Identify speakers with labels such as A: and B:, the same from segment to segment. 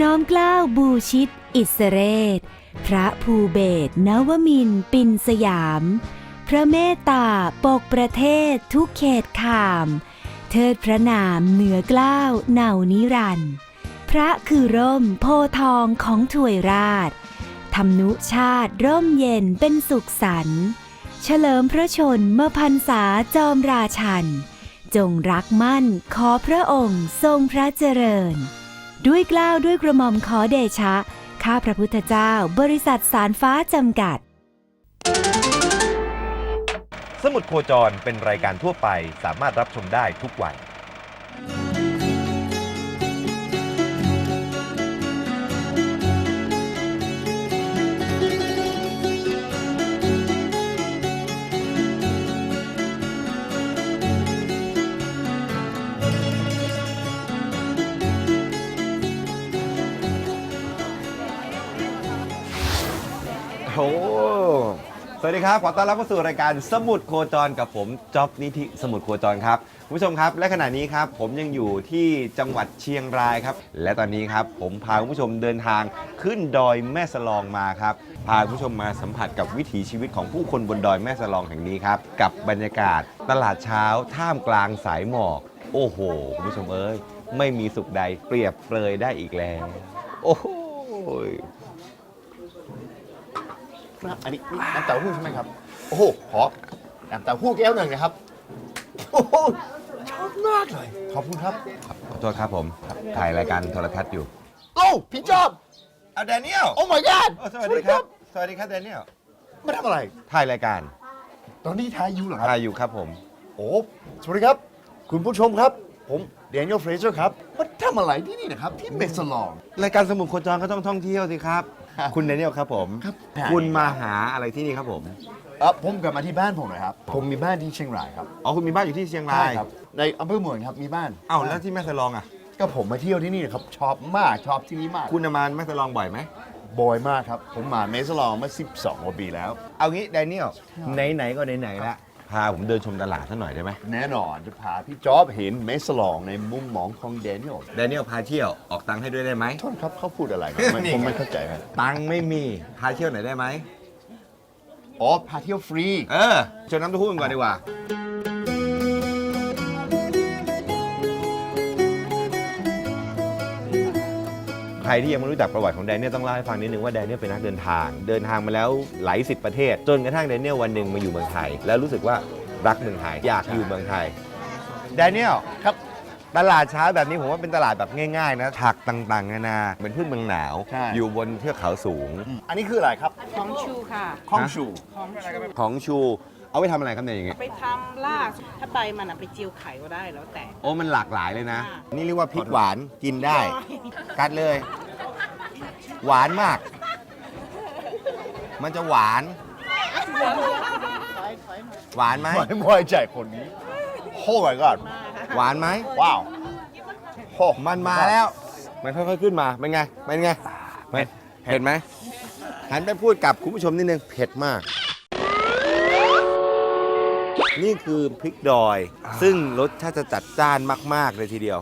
A: น้อมเกล้าวบูชิต อิสเรศ พระภูเบศนวมินปินสยาม พระเมตตาปกประเทศทุกเขตขาม เทิดพระนามเหนือเกล้าวเหนานิรันต์พระคือร่มโพทองของถวยราชทำนุชาติร่มเย็นเป็นสุขสันต์เฉลิมพระชนมพันษาจอมราชัน จงรักมั่นขอพระองค์ทรงพระเจริญ ด้วยกล้าวด้วยกระหม่อมขอเดชะ ข้าพระพุทธเจ้า บริษัทสารฟ้าจำกัด
B: สมุดโคจรเป็นรายการทั่วไปสามารถรับชมได้ทุกวัน สวัสดีครับ ขอต้อนรับเข้าสู่รายการสมุดโคจรกับผมจ๊อบนิธิสมุดโคจรครับคุณผู้ชมครับ และขณะนี้ครับผมยังอยู่ที่จังหวัดเชียงรายครับ และตอนนี้ครับผมพาคุณผู้ชมเดินทางขึ้นดอยแม่สลองมาครับ พาคุณผู้ชมมาสัมผัสกับวิถีชีวิตของผู้คนบนดอยแม่สลองแห่งนี้ครับ กับบรรยากาศตลาดเช้าท่ามกลางสายหมอก โอ้โหคุณผู้ชมเอ้ยไม่มีสุขใดเปรียบเปรยได้อีกแล้ว โอ้โห
C: ครับ อันนี้นี่น้ำเต้าหู้ใช่ไหมครับ โอ้โห ขอ น้ำเต้าหู้แก้วหนึ่งนะครับ โอ้โหชอบมากเลย ขอบคุณครับ
B: ขอโทษครับผมถ่ายรายการโทรทัศน์อยู่
C: โอ้พี่จอบ
B: เอาแดเนียล
C: โอ้ my god
B: สวัสดีครับ สวัสดีครับแดเนียล
C: มาทำอะไร
B: ถ่ายรายการ
C: ตอนนี้ทายอยู่เหรอครับ
B: ถ่ายอยู่ครับผม
C: โอ้ สวัสดีครับ คุณผู้ชมครับ ผมเดน i e l เฟรเซอร์ครับมาทำอะไรที่นี่นะครับ ที่เมสลอง
B: รายการสมุนโคจรก็ต้องท่องเที่ยวสิครับ
C: ครับ
B: คุณแดเนียลครับผม
C: ครับ
B: คุณมาหาอะไรที่นี่ครับผม
C: เออผมกลับมาที่บ้านผมหน่อยครับ ผมมีบ้านที่เชียงรายครับ
B: อ๋อคุณมีบ้านอยู่ที่เชียงราย
C: ครับในอำเภอเมืองครับมีบ้าน
B: เอ้าแล้วที่แม่สลองอะ
C: ก็ผมมาเที่ยวที่นี่นะครับชอบมากชอบที่นี่มาก
B: คุณน่ะมาแม่สลองบ่อยไหม
C: บอยมากครับ ผมมาเมสลองมา 12กว่าปีแล้ว
B: เอางี้แดเนียลไหนๆก็ไหนๆละ พาผมเดินชมตลาดสักหน่อยได้ไหม
C: แน่นอนจะพาพี่จ๊อบเห็นเมสลองในมุมมองของแดเนียล
B: แดเนียลพาเที่ยวออกตังค์ให้ด้วยได้ไหม
C: โทษครับเขาพูดอะไรครับไม่
B: นี่ไง
C: ผมไม่เข้าใจครับ
B: ตังค์ไม่มีพาเที่ยวไหนอยได้ไหม
C: อ๋อพาเที่ยวฟรี
B: เออชวนน้ำเต้าหู้กันก่อนดีกว่า รที่ยังไม่รู้จักประวัติของแดเนียลต้องเล่าให้ฟังนิดนึงว่าแดเนียลเป็นนักเดินทาง เดินทางมาแล้วหลายสิบประเทศ จนกระทั่งแดเนียลวันหนึ่งมาอยู่เมืองไทย แล้วรู้สึกว่ารักเมืองไทยอยากอยู่เมืองไทยแดเนียล
C: ครับ
B: ตลาดเช้าแบบนี้ผมว่าเป็นตลาดแบบง่ายๆนะผักต่างๆนานาเป็นพืชเมืองหนาว
C: ใช่
B: อยู่บนเทือกเขาสูง
C: อันนี้คืออะไรครับ
D: ของชูค่ะ
C: ข้องชู
D: ของชู
B: ของชู เอาไว้ทำอะไรครับเนี่ยอย่างงี้
D: ไปทำลาบถ้าใบมันอะไปเจียวไข่ก็ได้แล้วแต่
B: โอ้มันหลากหลายเลยนะ
D: ค่ะ
B: นี่เรียกว่าพริกหวานกินได้ กัดเลย หวานมาก มันจะหวาน หวานไหม
C: ไม่ไว้ใจคนนี้โอ้ my god
B: หวานไหม
C: ว้าวโอ้
B: มันมาแล้ว มันค่อยๆขึ้นมา เป็นไง เป็นไงเผ็ดเผ็ดไหมหันไปพูดกับคุณผู้ชมนิดนึง เผ็ดมาก นี่คือพริกดอย ซึ่งรสชาติจะจัดจ้านมาก ๆ เลยทีเดียว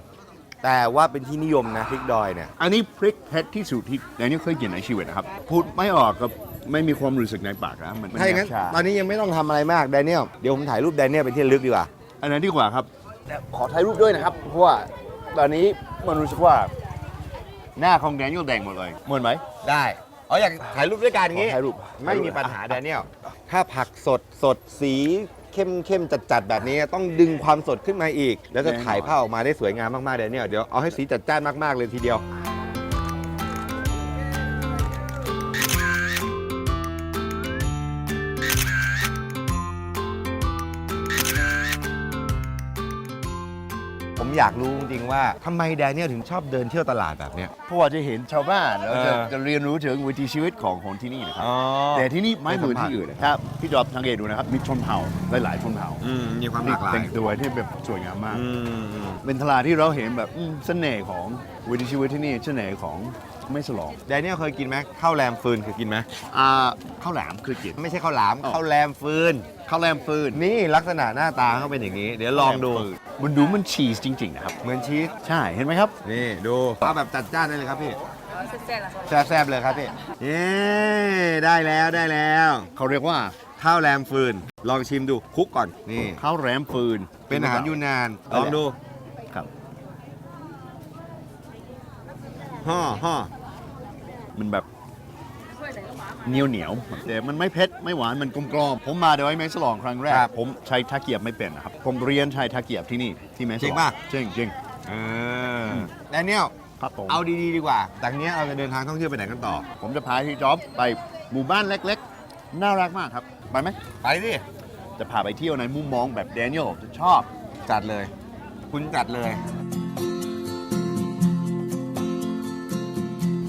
B: แต่ว่าเป็นที่นิยมนะพริกดอยเนี่ย
C: อันนี้พริกเผ็ดที่สุดที่แดเนียลเคยกินในชีวิตนะครับ พูดไม่ออกกับไม่มีความรู้สึกในปากนะมัน
B: ถ้าอย่างนั้น
C: ชา
B: ตอนนี้ยังไม่ต้องทำอะไรมากแดเนียลเดี๋ยวผมถ่ายรูปแดเนียลเป็นที่ระลึกดีกว่า
C: อันนั้นดีกว่าครับ ขอถ่ายรูปด้วยนะครับ เพราะว่าตอนนี้มันรู้สึกว่า หน้าของแดเนียลแดงหมดเลยเหมือนไหม
B: ได้อ๋ออยากถ่ายรูปด้วยกันอย่างงี้
C: ขอถ่ายรูป
B: ไม่มีปัญหาแดเนียลถ้าผักสดสดสี เข้มเข้มจัดจัดๆแบบนี้ต้องดึงความสดขึ้นมาอีก แล้วจะถ่ายภาพออกมาได้สวยงามมากๆแดเนียลเดี๋ยวเอาให้สีจัดจ้านมากๆเลยทีเดียว อยากรู้จริงๆว่าทำไมแดเนียลถึงชอบเดินเที่ยวตลาดแบบเนี้ย
C: เพราะว่าจะเห็นชาวบ้านแล้วจะ
B: เออ
C: จะเรียนรู้ถึงวิถีชีวิตของคนที่นี่นะครับ
B: อ๋อ
C: แต่ที่นี่ไม่เหมือนที่อื่นนะครับพี่จอบสังเกตดูนะครับมีชนเผ่าหลายๆชนเผ่า
B: อืมมีความหลากหลาย
C: แต่งตัวที่แบบสวยงามมาก
B: อืม
C: เป็นตลาดที่เราเห็นแบบอืมเสน่ห์ของ วิถีชีวิตที่นี่เสน่ห์ของไม่สลอง
B: แดเนียลเคยกินไหมข้าวแรมฟืนเคยกินไหม
C: อ่าข้าวหลามคือกิน
B: ไม่ใช่ข้าวหลาม
C: อ๋อ
B: ข้าวแรมฟืน
C: ข้าวแรมฟืน
B: นี่ลักษณะหน้าตาเขาเป็นอย่างนี้ เดี๋ยวลองดู
C: มันดูมันชีสจริง ๆ นะครับ
B: เหมือนชีส
C: ใช่เห็นไหมครับ
B: นี่ดูเอาแบบจัดจ้านได้เลยครับพี่แซ่บๆเลยครับพี่เย้ได้แล้วได้แล้ว
C: เขาเรียกว่า
B: ข้าวแรมฟืน ลองชิมดูคลุกก่อนนี่
C: ข้าวแรมฟืน
B: เป็นอาหารยูนนานลองดู
C: ครับ
B: ห่อห่อ
C: มันแบบเหนียวเหนียวๆแต่มันไม่เผ็ดไม่หวานมันกลมกล่อมผมมาโดยแม่สลองครั้งแรกผมใช้ตะเกียบไม่เป็นนะครับ ผมเรียนใช้ตะเกียบที่นี่ที่แม่สลอง
B: จริงป่ะ
C: จริงจริง
B: เออแดเนียล
C: ครับผม
B: เอาดีๆดีกว่าจากนี้เราจะเดินทางท่องเที่ยวไปไหนกันต่อ
C: ผมจะพาที่จ็อบไปหมู่บ้านเล็กๆ น่ารักมากครับ ไปไหม
B: ไปสิ
C: จะพาไปเที่ยวในมุมมองแบบแดเนียลจะชอบ
B: จัดเลย คุณจัดเลย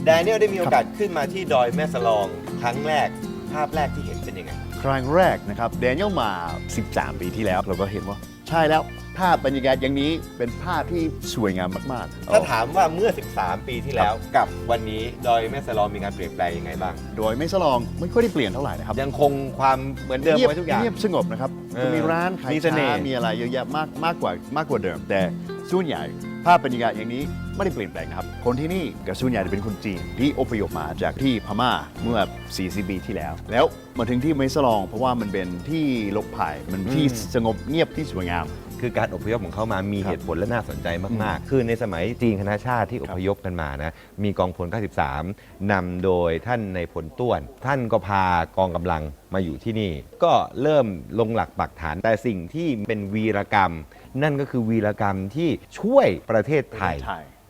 B: แดเนียลได้มีโอกาสขึ้นมาที่ดอยแม่สลองครั้งแรกภาพแรกที่เห็นเป็นยังไง
C: ครั้งแรกนะครับแดเนียลมา 13 ปีที่แล้ว เราก็เห็นว่า ใช่แล้วภาพบรรยากาศอย่างนี้เป็นภาพที่สวยงามมากๆ
B: ถ้าถามว่าเมื่อ 13 ปีที่แล้วกับวันนี้ดอยแม่สลองมีการเปลี่ยนแปลงยังไงบ้าง
C: โดยไม่สลองไม่ค่อยได้เปลี่ยนเท่าไหร่นะครับ
B: ยังคงความเหมือนเดิม
C: งียบ
B: ไว้ทุกอย่าง
C: เงียบสงบนะครับ
B: เออ
C: มีร้านขาย
B: มีเสน่ห์
C: ชามีอะไรเยอะแยะมากมากกว่ามากกว่าเดิม แต่ส่วนใหญ่ภาพบรรยากาศอย่างนี้ไม่ได้เปลี่ยนแปลงนะครับ คนที่นี่กับส่วนใหญ่จะเป็นคนจีนที่อพยพมาจากที่พม่าเมื่อ 40 ปีที่แล้ว แล้วมาถึงที่เมสลอง เพราะว่ามันเป็นที่ลกภัยมันที่สงบเงียบที่สวยงาม
B: คือการอพยพของเขามามี
C: ครับ
B: เหตุผลและน่าสนใจมาก ๆ คือในสมัยจีนคณะชาติที่อพยพกันมานะ มีกองพล 93นำโดยท่านในพลต้วน ท่านก็พากองกำลังมาอยู่ที่นี่ ก็เริ่มลงหลักปักฐาน แต่สิ่งที่เป็นวีรกรรม นั่นก็คือวีรกรรมที่ช่วยประเทศไทย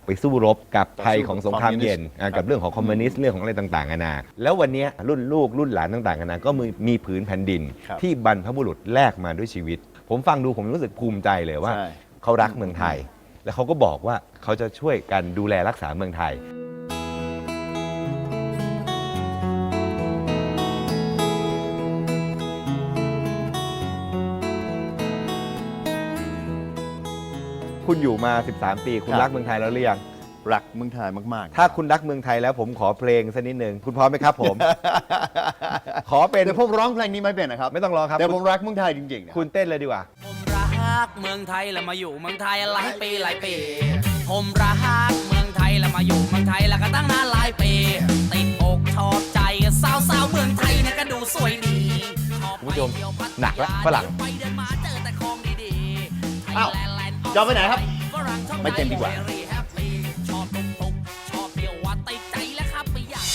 B: ไปสู้รบกับภัยของสงครามเย็นอะกับเรื่องของคอมมิวนิสต์เรื่องของอะไรต่างๆนานาแล้ววันเนี้ยรุ่นลูกรุ่นหลานต่างๆนานาก็มีมีผืนแผ่นดิน
C: ครับ
B: ที่บรรพบุรุษแลกมาด้วยชีวิต ผมฟังดูผมรู้สึกภูมิใจเลยว่า
C: ใช่
B: เขารักเมืองไทย แล้วเขาก็บอกว่าเขาจะช่วยกันดูแลรักษาเมืองไทย คุณอยู่มา 13 ปี คุณ
C: ครับ
B: รักเมืองไทยแล้วหรือยัง
C: รักเมืองไทยมากๆ
B: ถ้าคุณรักเมืองไทยแล้วผมขอเพลงสักนิดหนึ่งคุณพร้อมไหมครับผม ขอเป็น
C: แต่ผมร้องเพลงนี้ไม่เป็นนะครับ
B: ไม่ต้องร้องครับ
C: แต่ผมรักเมืองไทยจริงๆนะ
B: คุณเต้นเลยดีกว่า
E: ผมรักเมืองไทยแล้วมาอยู่เมืองไทยหลายปีหลายปี ผมรักเมืองไทยแล้วมาอยู่เมืองไทยแล้วก็ตั้งนานหลายปี ติดอกชอบใจสาวสาวๆเมืองไทยเนี่ยก็ดูสวยดีชอบ
B: คุณผู้ชม
E: ไปเที่ยวพัทยา
B: หนักละฝรั่ง
E: เดินไปเดินมาเจอแต่ของดีๆ
C: อ้าว
E: Thailand Land
C: จะเอาไปไหนครับ
E: ฝรั่งชอบ
C: ไม่เต้นดีกว่า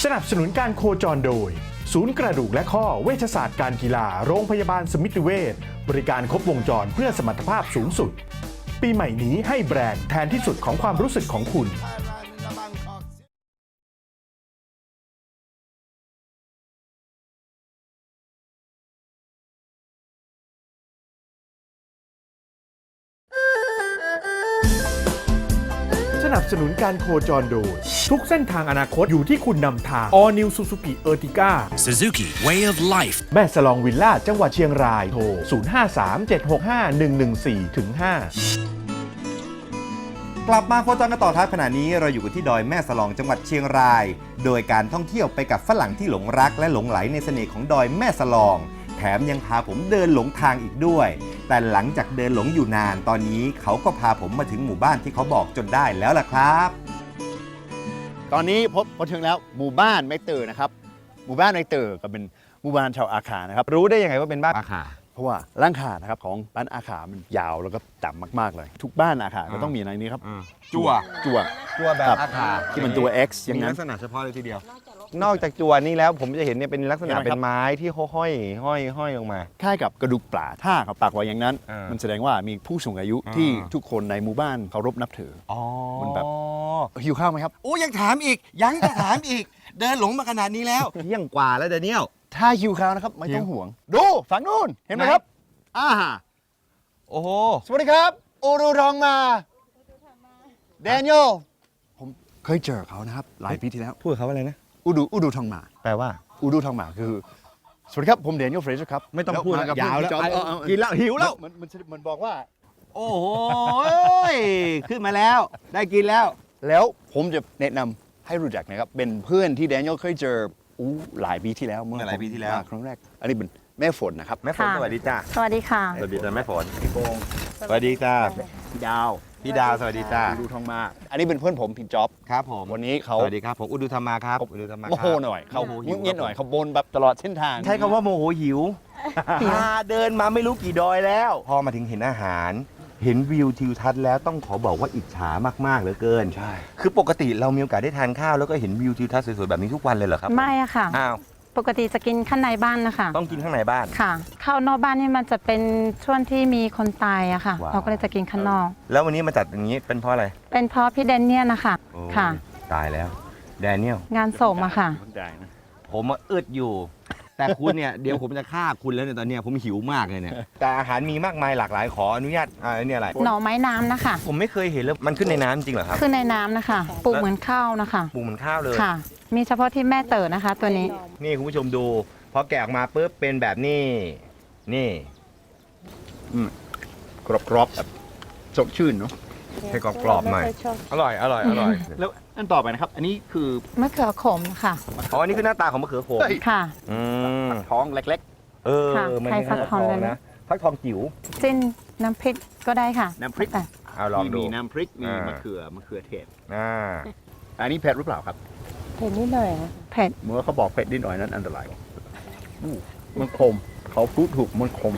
F: สนับสนุนการโคจรโดย ศูนย์กระดูกและข้อเวชศาสตร์การกีฬา โรงพยาบาลสมิติเวชบริการครบวงจรเพื่อสมรรถภาพสูงสุด ปีใหม่นี้ให้แบรนด์แทนที่สุดของความรู้สึกของคุณ บสนุนการโคจรโดย ทุกเส้นทางอนาคตอยู่ที่คุณนำทาง All New Suzuki Ertiga
G: Suzuki Way of Life
F: แม่สลองวิลล่าจังหวัดเชียงรายโทร 0537651104ถึง5
B: กลับมาโคจรกันต่อท้ายขณะนี้เราอยู่กันที่ดอยแม่สลองจังหวัดเชียงราย โดยการท่องเที่ยวไปกับฝรั่งที่หลงรักและหลงไหลในเสน่ห์ของดอยแม่สลอง แถมยังพาผมเดินหลงทางอีกด้วย แต่หลังจากเดินหลงอยู่นานตอนนี้เขาก็พาผมมาถึงหมู่บ้านที่เขาบอกจนได้แล้วล่ะครับ
C: ตอนนี้พบพอถึงแล้วหมู่บ้านไม่เตอร์นะครับ หมู่บ้านไม่เตอร์ก็เป็นหมู่บ้านชาวอาคานะครับ
B: รู้ได้ยังไงว่าเป็นบ้านอาคา
C: เพราะว่าร่างคานะครับของบ้านอาคามันยาวแล้วก็ต่ำมากๆเลย ทุกบ้านอาคาก็
B: อ่า
C: ต้องมีอะไรนี้ครับ
B: จั่ว
C: จั่ว
B: จั่วแบบ
C: ครับ
B: อาคา
C: ที่มันตัว X อย่าง
B: มี
C: นั้น
B: ลักษณะเฉพาะเลยทีเดียว นอกจากจั่วนี้แล้วผมจะเห็นเนี่ยเป็นลักษณะ
C: เห็นไหมครับ
B: เป็นไม้ที่ห้อยห้อยห้อยลงมา
C: คล้ายกับกระดูกปลาถ้าเขาปักไว้อย่างนั้น
B: อ่ามั
C: มันแสดงว่ามีผู้สูงอายุ
B: อ่า
C: ที่ทุกคนในหมู่บ้านเคารพนับถือ
B: อ๋อ
C: มันแบบ หิวข้าวไหมครับ
B: โอ้ยังถามอีก ยังจะถามอีก เดินหลงมาขนาดนี้แล้ว เที่ยงกว่าแล้วเดเนียล
C: ถ้าหิวข้าวนะครับ ไม่ต้อง
B: หิว
C: ห่วง ดูฝั่งนู้นเห็นไหม
B: ไหน
C: ครับอ่า
B: โอ้โห
C: สวัสดีครับอูรูทองมาแดเนียลผมเคยเจอเขานะครับ หลายปีที่แล้ว
B: พูดกับเขาอะไรนะ
C: อูดูอูดูทองมา
B: แปลว่า
C: อูดูทองมาคือ สวัสดีครับ ผมแดเนียลเฟรชครับ
B: ไม่ต้องพูด
C: แล้
B: แล้ว
C: มกับ
B: ยาวแล้ว
C: พี่จอม
B: เอา
C: เอาเอา
B: กินแล้วหิวแล้ว
C: มันมันมันบอกว่า
B: โอ้โห ขึ้นมาแล้ว ได้กินแล้ว
C: แล้วผมจะแนะนำให้รู้จักนะครับ เป็นเพื่อนที่แดเนียลเคยเจอ อู้หลายปีที่แล้วเมื่อ
B: เมื่อหลายปีที่แล้ว
C: มครั้งแรก อันนี้เป็นแม่ฝนนะครับ
B: แม่ฝน
H: ค่ะ
B: สวัสดีจ้า
H: สวัสดีค่ะ
B: สวัสดีจ้าแม่ฝนพี่โกงสวัสดีจ้า
C: ดาว
B: พี่ดาวสวัสดีจ้า
C: ดูทองมาอันนี้เป็นเพื่อนผมพี่จ๊อบ
B: ครับผม
C: วันนี้เขา
B: สวัสดีครับผมอุดุธรรมาครับอุดุธรรมา
C: โม
B: ค
C: โห
B: รับ
C: หน่อยเขา
B: โมโหหิ
C: งุ
B: ว
C: ดเงียดหน่อยเขาบนแบบตลอดเส้นทาง
B: ใช้คำว่าโมโหหิวพาเดินมาไม่รู้กี่ดอยแล้ว พอมาถึงเห็นอาหาร เห็นวิวทิวทัศน์แล้วต้องขอบอกว่าอิจฉามากๆเหลือเกิน
C: ใช่
B: คือปกติเรามีโอกาสได้ทานข้าวแล้วก็เห็นวิวทิวทัศน์สวยๆแบบนี้ทุกวันเลยเหรอครับ
H: ไม่อะค่ะ
B: อ้าว
H: ปกติจะกินข้างในบ้านนะคะ
B: ต้องกินข้างในบ้าน
H: ค่ะ เข้านอกบ้านนี่มันจะเป็นช่วงที่มีคนตายอะค่ะ
B: ว้าว
H: เราก็เลยจะกินข้างนอก
B: แล้ววันนี้มาจัดอย่างนี้เป็นเพราะอะไร
H: เป็นเพราะพี่แดนเนียลนะคะ
B: โอ้
H: ค่ะ
B: ตายแล้วแดเนียล
H: งานศพอะค่ะ
C: เข้าใจนะ
B: ผมอะอึดอยู่ แต่คุณเนี่ยเดี๋ยวผมจะฆ่าคุณแล้วเนี่ยตอนเนี้ยผมหิวมากเลยเนี่ยแต่อาหารมีมากมายหลากหลายขออนุญาตอ่าอันนี้อะไร
H: หน่อไม้น้ำนะคะ
B: ผมไม่เคยเห็นแล้วมันขึ้นในน้ำจริงเหรอครับ
H: คือในน้ำนะคะปลูกเหมือนข้าวนะคะ
B: ปลูกเหมือนข้าวเลย
H: ค่ะ มีเฉพาะที่แม่เต๋อนะคะ ตัวนี้
B: นี่คุณผู้ชมดู พอแกะออกมาปุ๊บเป็นแบบนี้ นี่
C: กรอบๆแบบสดชื่นเนาะ
B: ให้กรอบๆหน่อย อร่อย อร่อย อร่อย
C: แล้วอันต่อไปนะครับ อันนี้คือ
H: มะเขือขมค่ะ
B: อ๋อ อันนี่คือหน้าตาของมะเขือโขม
C: เฮ้ย
H: ค่ะ
B: อืม
C: ท้องเล็ก
B: เออ
H: ค่ะ
B: มัน
H: ใช้
B: มี
H: ฟักทองเลยนะ
B: ฟักทองจิ๋ว
H: จิ้นน้ำพริกก็ได้ค่ะ
C: น้ำพริก
H: แต่
B: เอา
C: ๆ
B: ลองดู
C: มีน้ำพริก มี
B: อ่าม
C: มะเขือมะเขือเทศ
B: อ่า
C: อันนี้เผ็ดหรือเปล่าครับ
H: เผ็ดนิดหน่อยเผ็ด
C: เมื่อเขาบอกเผ็ดนิดหน่อยนั้นอันตรายอู้มันคมเขาพูดถูกมันคม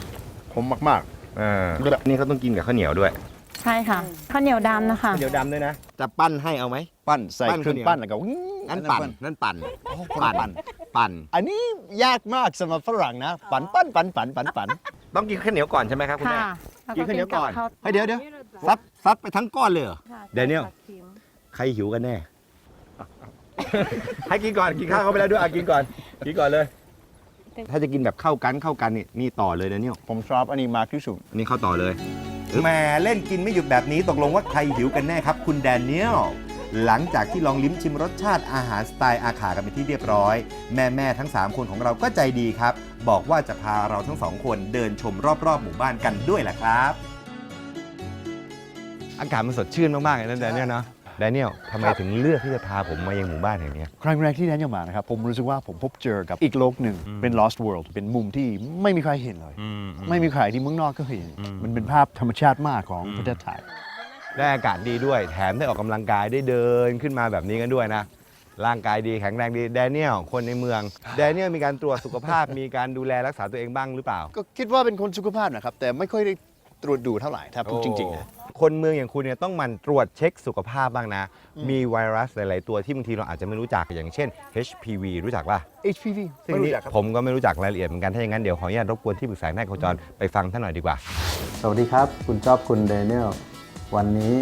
C: คมมาก
B: อ่านี่เขาต้องกินกับข้าวเหนียวด้วย
H: ใช่ค่ะข้าวเหนียวดำนะคะ
B: ข้าวเหนียวดำด้วยนะ จะปั้นให้เอาไหม
C: ๆปั้นใส่
B: ปั้น
C: เครื่อง
B: ข้าวเหนียว
C: ปั้นแล้วก็วิ่ง
B: นั่นปั่นนั่นปั่น
C: คน
B: ปั่น
C: ปั่น
B: ปั่น
C: อันนี้ยากมากสำหรับฝรั่งนะ ปั่นปั้นปั่นปั่นปั่นปั่น
B: ต้องกินข้าวเหนียวก่อนใช่ไหมครับคุณแม่
H: ค่ะแล้ว
B: กินข้าวเหนียวก่อน
H: บข้า
B: เฮ้ยเดี๋ยวเดี๋ยวซัดซัดไปทั้งก้อนเลยเหรอ
H: ค่ะ
B: แดเนียล ใครหิวกันแน่ ให้กินก่อนกินข้าวเข้าไปแล้วด้วยอะกินก่อนกินก่อนเลย ถ้าจะกินแบบเข้ากันเข้ากันนี่นี่ต่อเลยนะเนี่ย
C: ผมชอบอันนี้มากที่สุด
B: อันนี้เข้าต่อเลย แหมเล่นกินไม่หยุดแบบนี้ตกลงว่าใครหิวกันแน่ครับ คุณแดเนียลหลังจากที่ลองลิ้มชิมรสชาติอาหารสไตล์อาขากันเป็นที่เรียบร้อย แม่แม่ๆทั้ง 3 คนของเราก็ใจดีครับ บอกว่าจะพาเราทั้งสองคนเดินชมรอบๆหมู่บ้านกันด้วยแหละครับ อากาศมันสดชื่นมากๆเลยนะแดเนียลเนาะ แดเนียลทำไมถึงเลือกที่จะพาผมมายังหมู่บ้านแห่งเนี้ย
C: ครั้งแรกที่แดนยังมานะครับ ผมรู้สึกว่าผมพบเจอกับอีกโลกหนึ่งเป็น lost world เป็นมุมที่ไม่มีใครเห็นเลย ไม่มีใครที่เมืองนอกก็เห็น มันเป็นภาพธรรมชาติมากของประเทศไทย
B: ได้อากาศดีด้วย แถมได้ออกกำลังกายได้เดินขึ้นมาแบบนี้กันด้วยนะ ร่างกายดีแข็งแรงดีแดเนียลคนในเมืองแดเนียลมีการตรวจสุขภาพ มีการดูแลรักษาตัวเองบ้างหรือเปล่า
C: ก็คิดว่าเป็นคนสุขภาพนะครับ แต่ไม่ค่อยได้ ตรวจดูเท่าไหร่ถ้าพูดจริงๆนะ
B: คนเมืองอย่างคุณเนี่ยต้องหมันตรวจเช็คสุขภาพบ้างนะ มีไวรัสหลาย ๆ ตัวที่บางทีเราอาจจะไม่รู้จักอย่างเช่น HPV รู้จักป่ะ
C: HPV
B: ซึ่ง
C: ไม่
B: นี่
C: รู้จักครับ
B: ผมก็ไม่รู้จักรายละเอียดเหมือนกันถ้าอย่างนั้นเดี๋ยวขออนุญาตรบกวนที่ปรึกษาแพทย์โคจรไปฟังท่านหน่อยดีกว่า
I: สวัสดีครับ คุณจอบคุณเดนิเอลวันนี้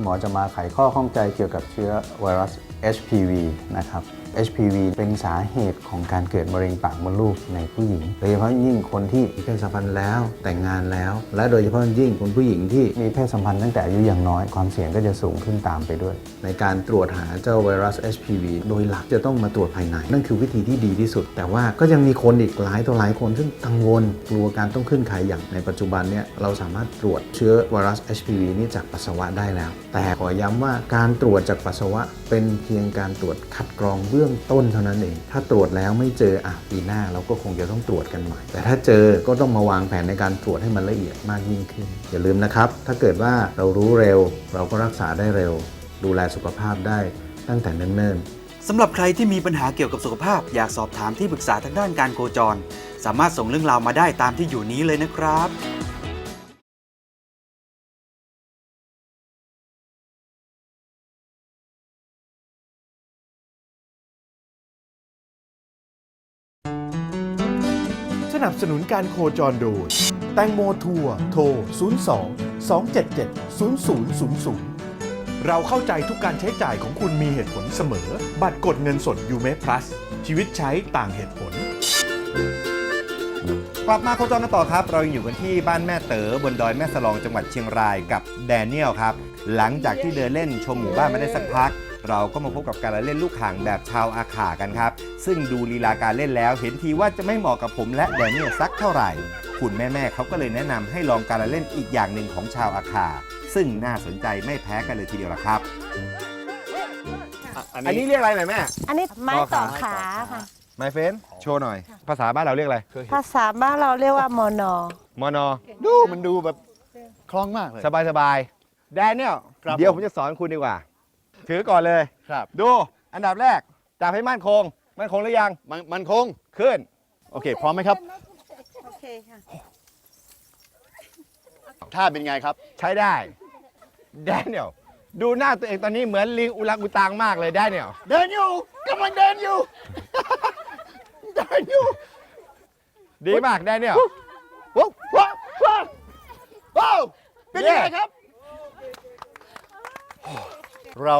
I: หมอจะมาไขข้อข้องใจเกี่ยวกับเชื้อไวรัส HPV นะครับ HPV เป็นสาเหตุของการเกิดมะเร็งปากมดลูกในผู้หญิง โดยเฉพาะยิ่งคนที่มีเพศสัมพันธ์แล้วแต่งงานแล้ว และโดยเฉพาะยิ่งคนผู้หญิงที่มีเพศสัมพันธ์ตั้งแต่อายุยังน้อยความเสี่ยงก็จะสูงขึ้นตามไปด้วย ในการตรวจหาเจ้าไวรัส HPV โดยหลักจะต้องมาตรวจภายใน นั่นคือวิธีที่ดีที่สุด แต่ว่าก็ยังมีคนอีกหลายต่อหลายคนซึ่งกังวลกลัวการต้องขึ้นไข่อย่างในปัจจุบันเนี่ยเราสามารถตรวจเชื้อไวรัส HPV นี้จากปัสสาวะได้แล้ว แต่ขอย้ำว่าการตรวจจากปัสสาวะเป็นเพียงการตรวจคัดกรองเบื้องื้องต้นเท่านั้นเอง ถ้าตรวจแล้วไม่เจออะปีหน้าเราก็คงจะต้องตรวจกันใหม่ แต่ถ้าเจอก็ต้องมาวางแผนในการตรวจให้มันละเอียดมากยิ่งขึ้น อย่าลืมนะครับ ถ้าเกิดว่าเรารู้เร็ว เราก็รักษาได้เร็ว ดูแลสุขภาพได้ตั้งแต่เนิ่นๆ
J: สำหรับใครที่มีปัญหาเกี่ยวกับสุขภาพ อยากสอบถามที่ปรึกษาทางด้านการโคจร สามารถส่งเรื่องราวมาได้ตามที่อยู่นี้เลยนะครับ
F: สนุนการโคจรโดย แตงโมทัวร์โทร 02 277 0000 เราเข้าใจทุกการใช้จ่ายของคุณมีเหตุผลเสมอ บัตรกดเงินสดยูเม Plus ชีวิตใช้ต่างเหตุผล
B: กลับมาโคจรกันต่อครับ เรายังอยู่กันที่บ้านแม่เต๋อบนดอยแม่สลองจังหวัดเชียงรายกับแดเนียลครับ หลังจากที่เดินเล่นชมหมู่บ้านมาได้สักพัก เราก็มาพบกับการเล่นลูกข่างแบบชาวอาขากันครับ ซึ่งดูลีลาการเล่นแล้ว เห็นทีว่าจะไม่เหมาะกับผมและแดเนียลสักเท่าไหร่ คุณแม่ๆเขาก็เลยแนะนำให้ลองการเล่นอีกอย่างหนึ่งของชาวอาขา ซึ่งน่าสนใจไม่แพ้กันเลยทีเดียวละครับ อันนี้เรียกอะไรหน่อยแม่
H: อันนี้ไม้ต่อขาค่ะ
B: ไมเฟนโชว์หน่อย ภาษาบ้านเราเรียกอะไร
H: ภาษาบ้านเราเรียกว่าโมโน
B: มอนอ
C: ดูมันดูแบบคล่องมากเลย
B: สบายสบายแดเนียล
C: ครับ
B: เดี๋ยว
C: ผม
B: ผมจะสอนคุณดีกว่า ถือก่อนเลย
C: ครับ
B: ดูอันดับแรกจับให้มั่นคง มั่นคงหรือยัง
C: มันมันคง
B: ขึ้น
C: โอเค พร้อมไหมครับ
D: โอเคค่ะ
C: ท่าเป็นไงครับ
B: ใช้ได้ แดเนียลดูหน้าตัวเองตอนนี้เหมือนลิงอุลังอุตังมากเลยแดเนียล
C: เดินอยู่กำลังเดินอยู่ เดินอยู่
B: ดีมากแดเนียล
C: ว้าวว้าวว้าวว้าวเป็นยังไง
B: เย้
C: ครับ เรา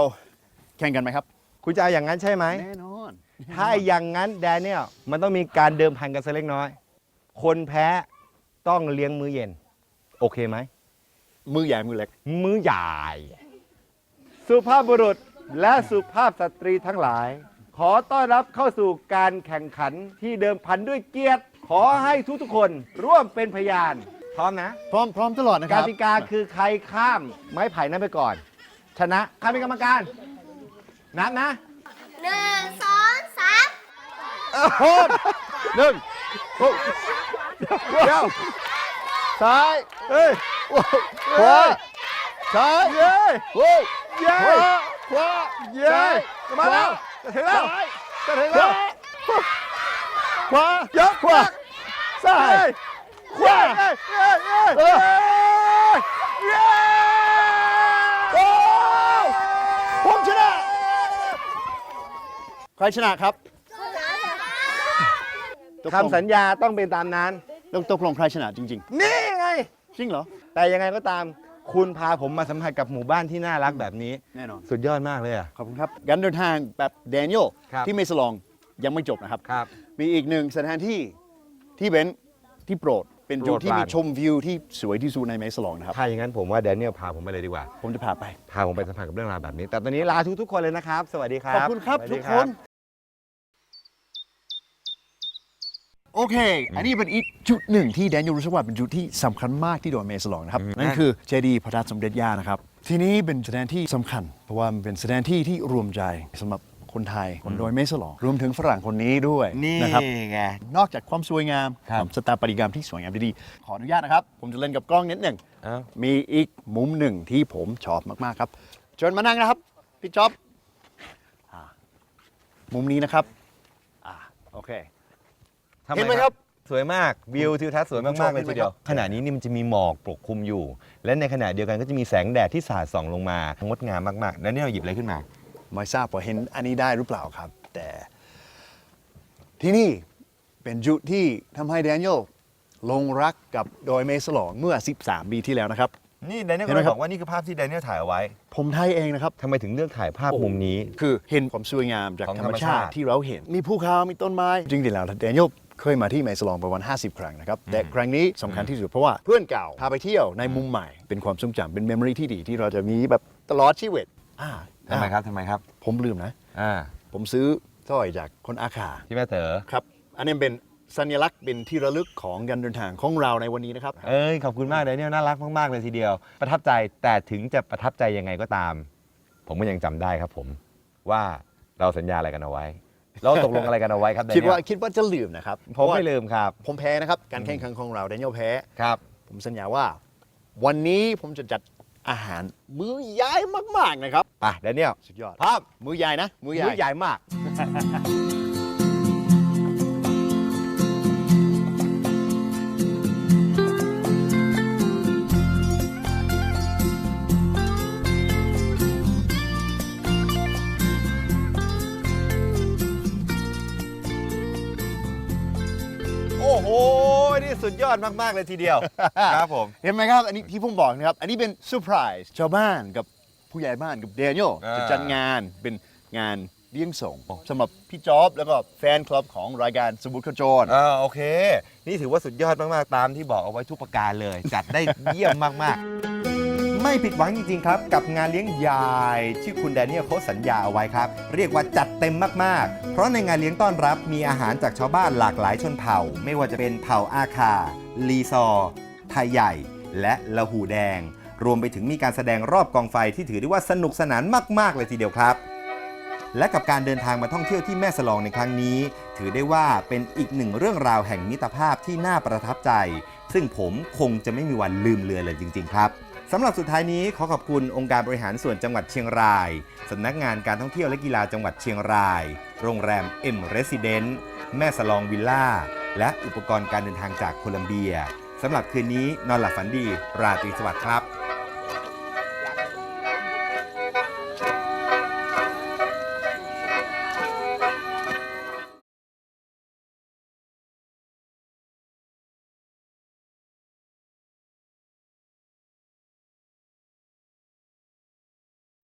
C: แข่งกันไหมครับ
B: คุณจะเอาอย่างนั้นใช่ไหม
C: แน่นอน
B: ถ้าอย่างนั้นแดเนียลมันต้องมีการเดิมพันกันสักเล็กน้อย คนแพ้ต้องเลี้ยงมื้อเย็น โอเคไหม
C: มือใหญ่มือเล็ก
B: มื้อใหญ่ สุภาพบุรุษและสุภาพสตรีทั้งหลาย ขอต้อนรับเข้าสู่การแข่งขันที่เดิมพันด้วยเกียรติ ขอให้ทุกๆคนร่วมเป็นพยาน พร้อมนะ
C: พร้อมพร้อมตลอดนะค
B: ก
C: รับ
B: ติกาคือใครข้ามไม้ไผ่นั้นไปก่อน ชนะใครเป็นกรรมการ นับนะ
K: หนึ่งสองสาม
B: โคนหนึ่งเดี๋ยวซ้ายเฮ้ย
C: ขวาซ้าย
B: เย้ย
C: โว้ว
B: เย้ย
C: ขวา
B: เย้ยมาแล้วจะถึงแล้วจะถึงแล้ว
C: ขวาย
B: กขวาซ้ายขวาเย้ยเย้ยเย้ยเย้ย
C: โอ้ผมชนะ ใครชนะครับตกลง
B: คำสัญญาต้องเป็นตามนั้น
C: ต้องตกลงใครชนะจริง
B: นี่ไง
C: ๆ จริงเหรอ
B: แต่ยังไงก็ตามคุณพาผมมาสัมผัสกับหมู่บ้านที่น่ารักแบบนี้
C: แน่นอน
B: สุดยอดมากเลยอะ
C: ขอบคุณครับ การเดินทางแบบแดเนียล
B: ครับ
C: ที่เมสลองยังไม่จบนะครับ
B: ครับ
C: มีอีกหนึ่งสถานที่ที่เป็นที่โปรด เป็นจุดที่
B: โปรดป
C: มี
B: ราน
C: ชมวิวที่สวยที่สุดในเมสลองนะครับ
B: ถ้าอย่างนั้นผมว่าแดเนียลพาผมไปเลยดีกว่า
C: ผมจะพาไป
B: พาผมไปสัมผัสกับเรื่องราวแบบนี้ แต่ตอนนี้ลาทุกทุกๆคนเลยนะครับ สวัสดีครับ
C: ขอบคุณครับ
B: สวัส
C: ทุ
B: ดี
C: กคน โอเค อันนี้เป็นอีกจุดหนึ่งที่แดเนียลรู้สึกว่าเป็นจุดที่สำคัญมากที่โดนเมสลองนะครับ นั่นคือเจดีย์พระธาตุสมเด็จย่านะครับ ที่นี้เป็นสถานที่สำคัญ เพราะว่ามันเป็นสถานที่ที่รวมใจสำหรับคนไทยคนโดยเมสลอง รวมถึงฝรั่งคนนี้ด้วย
B: นี่
C: นะครับ
B: ไง
C: นอกจากความสวยงาม
B: ครับ
C: ความสถาปัตยกรรมที่สวยงามดีๆขออนุญาตนะครับ ผมจะเล่นกับกล้องนิดหนึ่ง
B: เอ้า
C: มีอีกมุมหนึ่งที่ผมชอบมากๆครับเชิญมานั่งนะครับพี่จ๊อบอ่ามุมนี้นะครับอ่าโอเค
B: ทำ
C: เห็นไหมครับ
B: สวยมากวิวทิวทัศน์สวยมากๆเลย
C: เห็นไหม
B: ทีเดียว
C: ครับ
B: ขณะนี้นี่มันจะมีหมอกปกคลุมอยู่ และในขณะเดียวกันก็จะมีแสงแดดที่สาดส่องลงมางดงามมากๆ แล้วนี่เราหยิบอะไรขึ้นมา
C: ไม่ทราบว่าเห็นอันนี้ได้หรือเปล่าครับ แต่ที่นี่เป็นจุดที่ทำให้แดเนียลหลงรักกับดอยเมสลองเมื่อ 13 ปีที่แล้วนะครับ
B: นี่แดเนียล
C: เห็
B: ก็
C: นไหม
B: เลย
C: ครับ
B: บอกว่านี่คือภาพที่แดเนียลถ่ายเอาไว้
C: ผมไทยเองนะครับ
B: ทำไมถึงเลือกถ่ายภาพมุมนี้
C: คือเห็นความสวยงามจาก
B: ของ
C: ธ
B: ธ
C: ร
B: ร
C: ร
B: ร
C: ม
B: ม
C: ชา
B: ชาติ
C: ติที่เราเห็น มีภูเขา มีต้นไม้ จริงๆแล้วแดเนียลเคยมาที่เมสลองประมาณ 50 ครั้งนะครับ แต่ครั้งนี้สำคัญที่สุดเพราะว่าเพื่อนเก่าพาไปเที่ยวในมุมใหม่ เป็นความทรงจำเป็นเมมโมรีที่ดีที่เราจะมีแบบตลอดชีวิตอ่า
B: ทำไมครับทำไมครับ
C: ผมลืมนะ
B: อ่า
C: ผมซื้อสร้อยจากคนอาคา
B: ที่แม่เต๋อ
C: ครับ อันนี้เป็นสัญลักษณ์เป็นที่ระลึกของการเดินทางของเราในวันนี้นะครับ
B: เอ้ยขอบคุณมากแดเนียลน่ารักมากๆเลยทีเดียว ประทับใจแต่ถึงจะประทับใจยังไงก็ตาม ผมก็ยังจำได้ครับผมว่าเราสัญญาอะไรกันเอาไว้ เราตกลงอะไรกันเอาไว้ครับแด
C: คิด
B: เนีย
C: ว่า
B: ล
C: คิดว่าจะลืมนะครับ
B: ผมไม่ลืมครับ
C: ผมแพ้นะครับ การแข่งขันของเราแดเนียลแพ้
B: ครับ
C: ผมสัญญาว่า วันนี้ผมจะจัดอาหารมื้อใหญ่มากๆนะครับ
B: ไปแดเนียล
C: สุดยอด
B: พร้อม
C: มื้อใหญ่นะ มื้อใหญ่
B: มื้อใหญ่มาก สุดยอดมาก ๆ เลยทีเดียว ครับผม
C: เห็นไหมครับ อันนี้ที่ผมบอกนะครับ อันนี้เป็นเซอร์ไพรส์ชาวบ้านกับผู้ใหญ่บ้านกับเดนิเอล
B: อ่า
C: จะจัดงานเป็นงานเลี้ยงส่งสำหรับพี่จ๊อบแล้วก็แฟนคลับของรายการสมุดขจร
B: อ่าโอเค นี่ถือว่าสุดยอดมาก ๆ ตามที่บอกเอาไว้ทุกประการเลย จัดได้เยี่ยมมาก ๆ ไม่ผิดหวังจริงๆครับ กับงานเลี้ยงใหญ่ที่คุณแดเนียลเขาสัญญาเอาไว้ครับ เรียกว่าจัดเต็มมากๆ เพราะในงานเลี้ยงต้อนรับมีอาหารจากชาวบ้านหลากหลายชนเผ่า ไม่ว่าจะเป็นเผ่าอาคา ลีซอร์ไทยใหญ่ และละหูแดง รวมไปถึงมีการแสดงรอบกองไฟที่ถือได้ว่าสนุกสนานมากๆเลยทีเดียวครับและกับการเดินทางมาท่องเที่ยวที่แม่สลองในครั้งนี้ ถือได้ว่าเป็นอีกหนึ่งเรื่องราวแห่งมิตรภาพที่น่าประทับใจ ซึ่งผมคงจะไม่มีวันลืมเลือนเลยจริง ๆ ครับ สำหรับสุดท้ายนี้ขอขอบคุณองค์การบริหารส่วนจังหวัดเชียงรายสำนักงานการท่องเที่ยวและกีฬาจังหวัดเชียงราย โรงแรมเอ็มเรสซิเดนต์แม่สลองวิลล่า และอุปกรณ์การเดินทางจากโคลัมเบียสำหรับคืนนี้นอนหลับฝันดี ราตรีสวัสดิ์ครับ